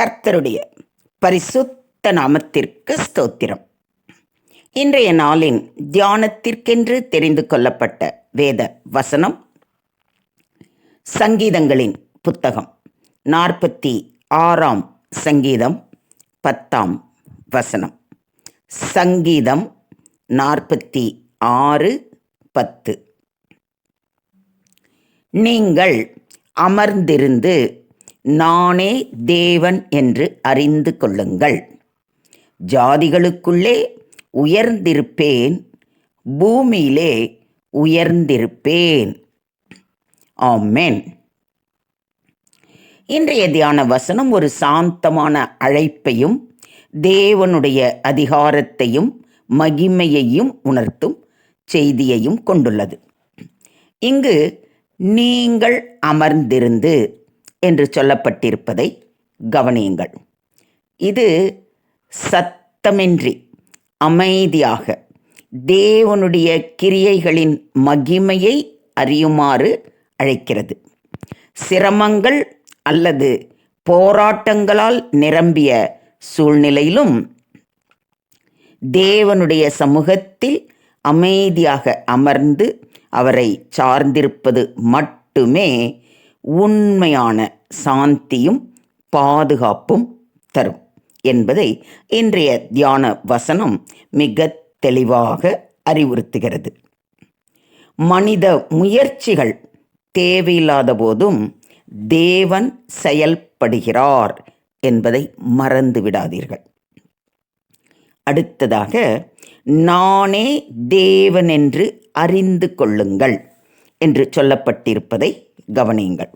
கர்த்தருடைய பரிசுத்த நாமத்திற்கு ஸ்தோத்திரம். இன்றைய நாளின் தியானத்திற்கென்று தெரிந்து கொள்ளப்பட்ட வேத வசனம் சங்கீதங்களின் புத்தகம். நாற்பத்தி ஆறாம் சங்கீதம் பத்தாம் வசனம். சங்கீதம் நாற்பத்தி ஆறு பத்து. நீங்கள் அமர்ந்திருந்து நானே தேவன் என்று அறிந்து கொள்ளுங்கள். ஜாதிகளுக்குள்ளே உயர்ந்திருப்பேன் பூமியிலே உயர்ந்திருப்பேன். ஆமேன். இன்றைய தியான வசனம் ஒரு சாந்தமான அழைப்பையும் தேவனுடைய அதிகாரத்தையும் மகிமையையும் உணர்த்தும் செய்தியையும் கொண்டுள்ளது. இங்கு நீங்கள் அமர்ந்திருந்து என்று சொல்லப்பட்டிருப்பதை கவனியுங்கள். இது சத்தமின்றி அமைதியாக தேவனுடைய கிரியைகளின் மகிமையை அறியுமாறு அழைக்கிறது. சிரமங்கள் அல்லது போராட்டங்களால் நிரம்பிய சூழ்நிலையிலும் தேவனுடைய சமூகத்தில் அமைதியாக அமர்ந்து அவரை சார்ந்திருப்பது மட்டுமே உண்மையான சாந்தியும் பாதுகாப்பும் தரும் என்பதை இன்றைய தியான வசனம் மிக தெளிவாக அறிவுறுத்துகிறது. மனித முயற்சிகள் தேவையில்லாத போதும் தேவன் செயல்படுகிறார் என்பதை மறந்து விடாதீர்கள். அடுத்ததாக நானே தேவன் என்று அறிந்து கொள்ளுங்கள் என்று சொல்லப்பட்டிருப்பதை கவனியுங்கள்.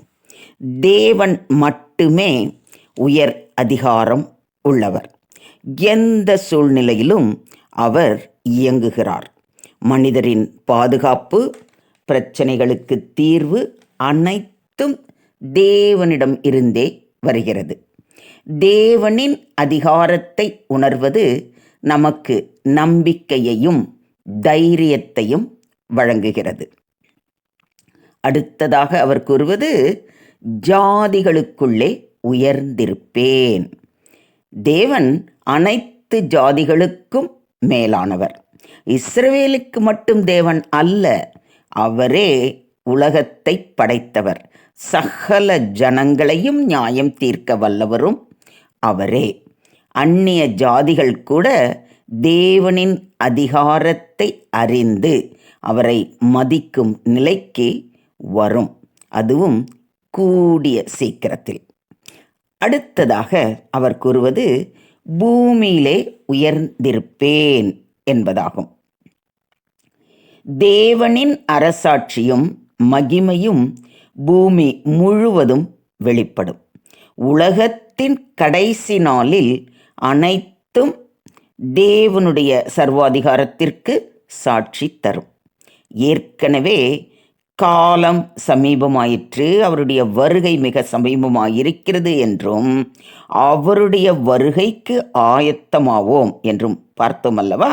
தேவன் மட்டுமே உயர் அதிகாரம் உள்ளவர். எந்த சூழ்நிலையிலும் அவர் இயங்குகிறார். மனிதரின் பாதுகாப்பு பிரச்சனைகளுக்கு தீர்வு அனைத்தும் தேவனிடம் இருந்தே வருகிறது. தேவனின் அதிகாரத்தை உணர்வது நமக்கு நம்பிக்கையையும் தைரியத்தையும் வழங்குகிறது. அடுத்ததாக அவர் கூறுவது ஜாதிகளுக்குள்ளே உயர்ந்திருப்பேன். தேவன் அனைத்து ஜாதிகளுக்கும் மேலானவர். இஸ்ரவேலுக்கு மட்டும் தேவன் அல்ல அவரே உலகத்தை படைத்தவர். சகல ஜனங்களையும் நியாயம் தீர்க்க வல்லவரும் அவரே. அந்நிய ஜாதிகள் கூட தேவனின் அதிகாரத்தை அறிந்து அவரை மதிக்கும் நிலைக்கு வரும். அதுவும் கூடிய சீக்கிரத்தில். அடுத்ததாக அவர் கூறுவது பூமியிலே உயர்ந்திருப்பேன் என்பதாகும். தேவனின் அரசாட்சியும் மகிமையும் பூமி முழுவதும் வெளிப்படும். உலகத்தின் கடைசி நாளில் அனைத்தும் தேவனுடைய சர்வாதிகாரத்திற்கு சாட்சி தரும். ஏற்கனவே காலம் சமீபமாயிற்று. அவருடைய வருகை மிக சமீபமாயிருக்கிறது என்றும் அவருடைய வருகைக்கு ஆயத்தமாவோம் என்றும் பார்த்தோம் அல்லவா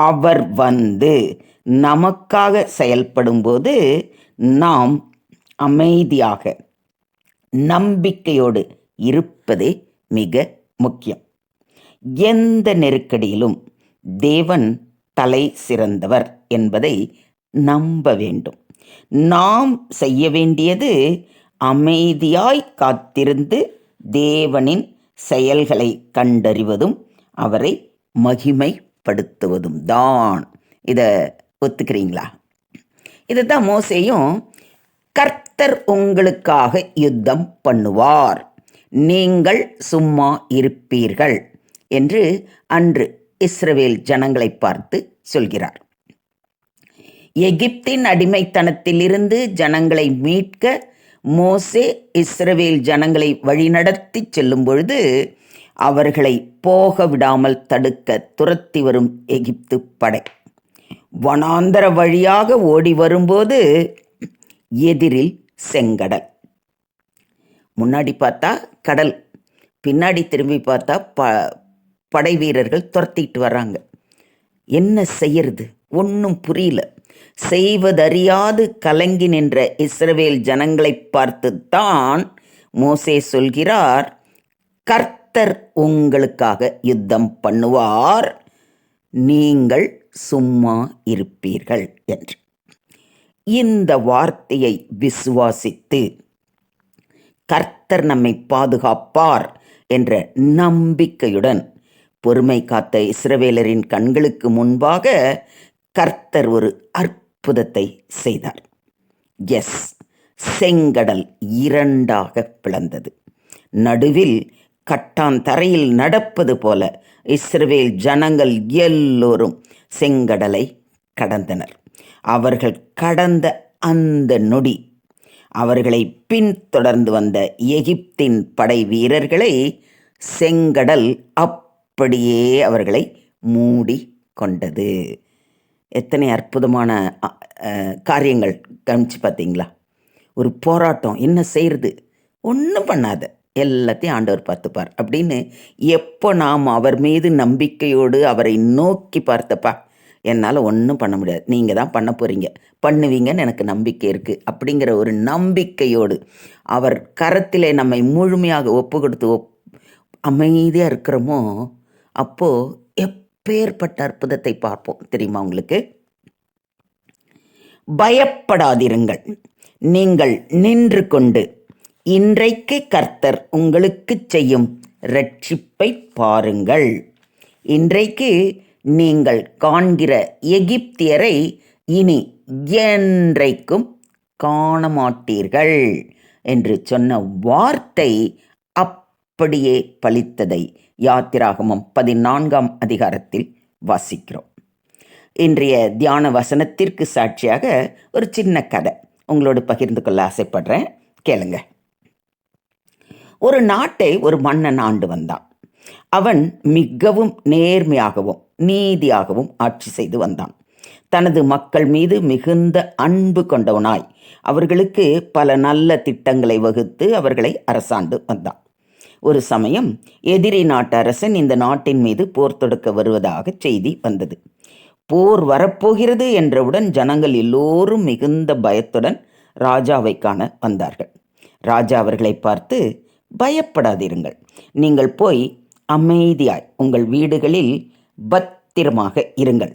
அவர் வந்து நமக்காக செயல்படும்போது நாம் அமைதியாக நம்பிக்கையோடு இருப்பதே மிக முக்கியம். எந்த நெருக்கடியிலும் தேவன் தலை சிறந்தவர் என்பதை நம்ப வேண்டும். நாம் செய்ய வேண்டியது அமைதியாய் காத்திருந்து தேவனின் செயல்களை கண்டறிவதும் அவரை மகிமைப்படுத்துவதும் தான். இதை ஒத்துக்கிறீங்களா? இதுதான் மோசையும் கர்த்தர் உங்களுக்காக யுத்தம் பண்ணுவார். நீங்கள் சும்மா இருப்பீர்கள் என்று அன்று இஸ்ரவேல் ஜனங்களை பார்த்து சொல்கிறார். எகிப்தின் அடிமைத்தனத்திலிருந்து ஜனங்களை மீட்க மோசே இஸ்ரவேல் ஜனங்களை வழிநடத்தி செல்லும் பொழுது அவர்களை போக விடாமல் தடுக்க துரத்தி வரும் எகிப்து படை. வனாந்தர வழியாக ஓடி வரும்போது எதிரில் செங்கடல். முன்னாடி பார்த்தா கடல் பின்னாடி திரும்பி பார்த்தா ப படை வீரர்கள் துரத்திட்டு வர்றாங்க. என்ன செய்யறது? ஒன்றும் புரியல. செய்வதறியாது கலங்கி நின்ற இஸ்ரவேல் ஜனங்களை பார்த்துத்தான் மோசே சொல்கிறார் கர்த்தர் உங்களுக்காக யுத்தம் பண்ணுவார். நீங்கள் சும்மா இருப்பீர்கள் என்று. இந்த வார்த்தையை விசுவாசித்து கர்த்தர் நம்மை பாதுகாப்பார் என்ற நம்பிக்கையுடன் பொறுமை காத்த இஸ்ரவேலரின் கண்களுக்கு முன்பாக கர்த்தர் ஒரு அற்புதத்தை செய்தார். எஸ் செங்கடல் இரண்டாக பிளந்தது. நடுவில் கட்டான் தரையில் நடப்பது போல இஸ்ரவேல் ஜனங்கள் எல்லோரும் செங்கடலை கடந்தனர். அவர்கள் கடந்த அந்த நொடி அவர்களை பின்தொடர்ந்து வந்த எகிப்தின் படை வீரர்களை செங்கடல் அப்படியே அவர்களை மூடி கொண்டது எத்தனை அற்புதமான காரியங்கள் கவனிச்சு பார்த்தீங்களா? ஒரு போராட்டம் என்ன செய்கிறது ஒன்றும் பண்ணாத. எல்லாத்தையும் ஆண்டவர் பார்த்துப்பார். அப்படின்னு எப்போ நாம் அவர் மீது நம்பிக்கையோடு அவரை நோக்கி பார்த்தப்பா என்னால் ஒன்றும் பண்ண முடியாது. நீங்கள் தான் பண்ண போகிறீங்க பண்ணுவீங்கன்னு எனக்கு நம்பிக்கை இருக்குது அப்படிங்கிற ஒரு நம்பிக்கையோடு அவர் கரத்திலே நம்மை முழுமையாக ஒப்பு கொடுத்து ஒப் அமைதியாக இருக்கிறோமோ அப்போது அப்பேற்பட்ட அற்புதத்தை பார்ப்போம். தெரியுமா உங்களுக்கு? பயப்படாதிருங்கள். நீங்கள் நின்று கொண்டு இன்றைக்கு கர்த்தர் உங்களுக்கு செய்யும் ரட்சிப்பை பாருங்கள். இன்றைக்கு நீங்கள் காண்கிற எகிப்தியரை இனி என்றைக்கும் காண மாட்டீர்கள் என்று சொன்ன வார்த்தை அப் அப்படியே பலித்ததை யாத்திராகமம் பதினான்காம் அதிகாரத்தில் வாசிக்கிறோம். இன்றைய தியான வசனத்திற்கு சாட்சியாக ஒரு சின்ன கதை. உங்களோடு பகிர்ந்து கொள்ள ஆசைப்படுறேன். கேளுங்க. ஒரு நாட்டை ஒரு மன்னன் ஆண்டு வந்தான். அவன் மிகவும் நேர்மையாகவும் நீதியாகவும் ஆட்சி செய்து வந்தான். தனது மக்கள் மீது மிகுந்த அன்பு கொண்டவனாய். அவர்களுக்கு பல நல்ல திட்டங்களை வகுத்து அவர்களை அரசாண்டு வந்தான். ஒரு சமயம் எதிரி நாட்டு அரசன் இந்த நாட்டின் மீது போர் தொடுக்க வருவதாக செய்தி வந்தது. போர் வரப்போகிறது என்றவுடன் ஜனங்கள் எல்லோரும் மிகுந்த பயத்துடன் ராஜாவை காண வந்தார்கள். ராஜா அவர்களை பார்த்து பயப்படாதிருங்கள். நீங்கள் போய் அமைதியாய் உங்கள் வீடுகளில் பத்திரமாக இருங்கள்.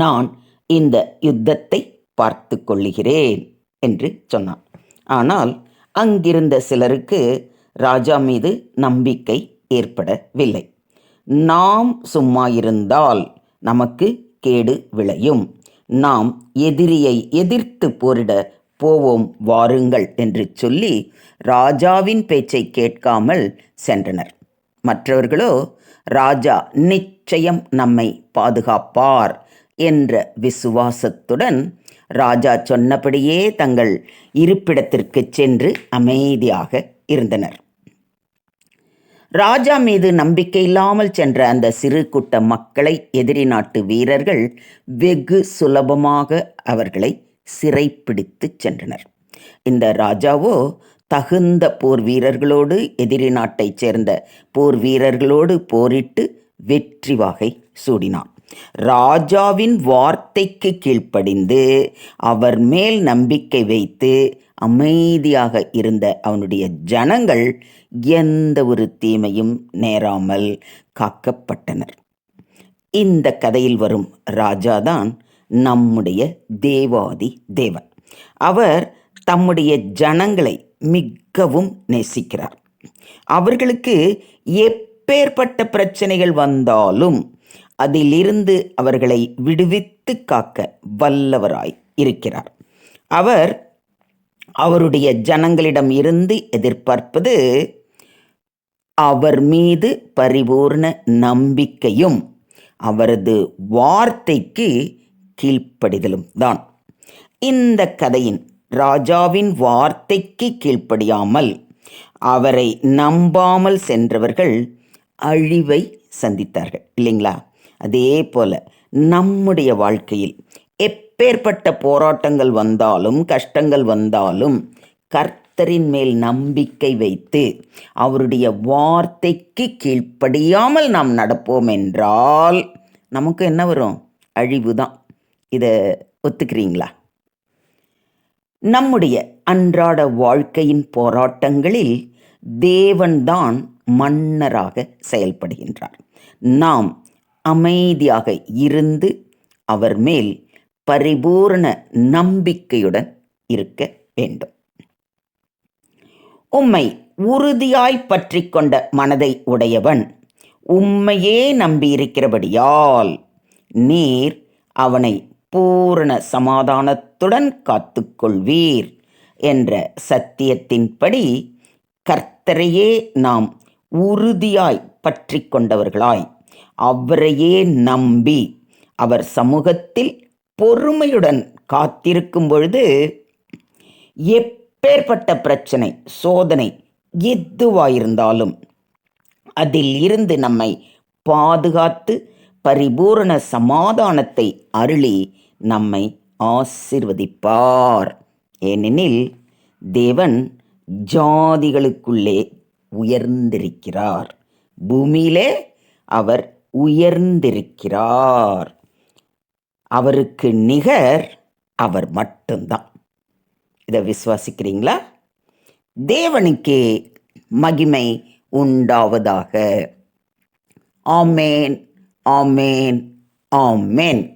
நான் இந்த யுத்தத்தை பார்த்து கொள்ளுகிறேன் என்று சொன்னான். ஆனால் அங்கிருந்த சிலருக்கு ராஜா மீது நம்பிக்கை ஏற்படவில்லை. நாம் சும்மா இருந்தால் நமக்கு கேடு விளையும். நாம் எதிரியை எதிர்த்து போரிட போவோம் வாருங்கள் என்று சொல்லி ராஜாவின் பேச்சை கேட்காமல் சென்றனர். மற்றவர்களோ ராஜா நிச்சயம் நம்மை பாதுகாப்பார் என்ற விசுவாசத்துடன் ராஜா சொன்னபடியே தங்கள் இருப்பிடத்திற்கு சென்று அமைதியாக இருந்தனர். ராஜா மீது நம்பிக்கை இல்லாமல் சென்ற அந்த சிறு கூட்ட மக்களை எதிரி நாட்டு வீரர்கள் வெகு சுலபமாக அவர்களை சிறைப்பிடித்து சென்றனர். இந்த ராஜாவோ தகுந்த போர் வீரர்களோடு எதிரி நாட்டைச் சேர்ந்த போர் வீரர்களோடு போரிட்டு வெற்றி வாகை சூடினான். ராஜாவின் வார்த்தைக்கு கீழ்ப்படிந்து அவர் மேல் நம்பிக்கை வைத்து அமைதியாக இருந்த அவனுடைய ஜனங்கள் எந்த ஒரு தீமையும் நேராமல் காக்கப்பட்டனர். இந்த கதையில் வரும் ராஜாதான் நம்முடைய தேவாதி தேவன். அவர் தம்முடைய ஜனங்களை மிகவும் நேசிக்கிறார். அவர்களுக்கு எப்பேற்பட்ட பிரச்சனைகள் வந்தாலும் அதிலிருந்து அவர்களை விடுவித்து காக்க வல்லவராய் இருக்கிறார். அவர் அவருடைய ஜனங்களிடம் இருந்து எதிர்பார்ப்பது அவர் மீது பரிபூர்ண நம்பிக்கையும் அவரது வார்த்தைக்கு கீழ்ப்படிதலும் தான். இந்த கதையின் ராஜாவின் வார்த்தைக்கு கீழ்ப்படியாமல் அவரை நம்பாமல் சென்றவர்கள் அழிவை சந்தித்தார்கள் இல்லைங்களா? அதே போல நம்முடைய வாழ்க்கையில் எப்பேற்பட்ட போராட்டங்கள் வந்தாலும் கஷ்டங்கள் வந்தாலும் கர்த்தரின் மேல் நம்பிக்கை வைத்து அவருடைய வார்த்தைக்கு கீழ்ப்படியாமல் நாம் நடப்போம் என்றால் நமக்கு என்ன வரும்? அழிவு தான் இதை ஒத்துக்கிறீங்களா? நம்முடைய அன்றாட வாழ்க்கையின் போராட்டங்களில் தேவன்தான் மன்னராக செயல்படுகின்றார். நாம் அமைதியாக இருந்து அவர் மேல் பரிபூரண நம்பிக்கையுடன் இருக்க வேண்டும். உம்மை உறுதியாய் பற்றி கொண்ட மனதை உடையவன் உம்மையே நம்பியிருக்கிறபடியால் நீர் அவனை பூரண சமாதானத்துடன் காத்துக்கொள்வீர் என்ற சத்தியத்தின்படி கர்த்தரையே நாம் உறுதியாய் பற்றி கொண்டவர்களாய் அவரையே நம்பி அவர் சமூகத்தில் பொறுமையுடன் காத்திருக்கும் பொழுது எப்பேற்பட்ட பிரச்சனை சோதனை எதுவாயிருந்தாலும் அதில் இருந்து நம்மை பாதுகாத்து பரிபூரண சமாதானத்தை அருளி நம்மை ஆசிர்வதிப்பார். ஏனெனில் தேவன் ஜாதிகளுக்குள்ளே உயர்ந்திருக்கிறார். பூமியிலே அவர் உயர்ந்திருக்கிறார். அவருக்கு நிகர் அவர் மட்டும்தான். இதை விசுவாசிக்கிறீங்களா? தேவனுக்கே மகிமை உண்டாவதாக. ஆமேன் ஆமேன் ஆமேன்.